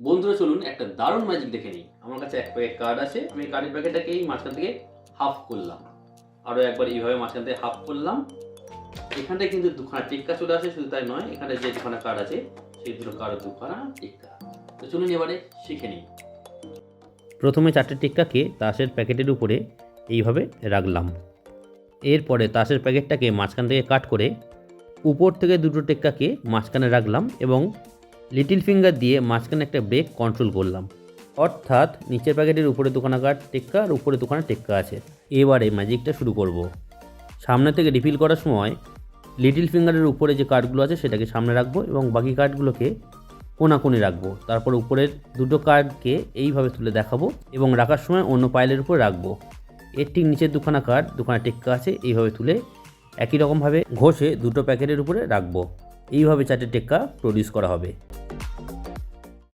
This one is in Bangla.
বন্ধুরা, চলুন একটা দারুণ ম্যাজিক দেখে নিই। আমার কাছে এক প্যাকেট কার্ড আছে। আমি কার্ডের প্যাকেটটাকে এই মাঝখান থেকে হাফ করলাম। আরও একবার এইভাবে মাঝখান থেকে হাফ করলাম। এখানটায় কিন্তু দুখানা টিক্কা চলে আসে, শুধু তাই নয়, এখানে যে দুখানা কার্ড আছে, সেই দুটো কার্ড দুখানা টিক্কা। তো চলুন এবারে শিখে নিই। প্রথমে চারটে টিক্কাকে তাসের প্যাকেটের উপরে এইভাবে রাখলাম। এরপরে তাসের প্যাকেটটাকে মাঝখান থেকে কাট করে উপর থেকে দুটো টেক্কাকে মাঝখানে রাখলাম এবং লিটিল ফিঙ্গার দিয়ে মাঝখানে একটা ব্রেক কন্ট্রোল করলাম। অর্থাৎ নিচের প্যাকেটের উপরে দোকানা কাঠ টেক্কা আর উপরে দোকানে টেক্কা আছে। এবারে ম্যাজিকটা শুরু করব। সামনে থেকে রিফিল করার সময় লিটিল ফিঙ্গারের উপরে যে কার্ডগুলো আছে সেটাকে সামনে রাখব এবং বাকি কার্ডগুলোকে কোনাকুনি রাখব। তারপর উপরের দুটো কার্ডকে এইভাবে তুলে দেখাবো এবং রাখার সময় অন্য পাইলের উপর রাখব। এর ঠিক নিচের দুখানা কার্ড দুখানা টেক্কা আছে, এইভাবে তুলে একই রকমভাবে ঘষে দুটো প্যাকেটের উপরে রাখব। এইভাবে চারটে টেক্কা প্রডিউস করা হবে।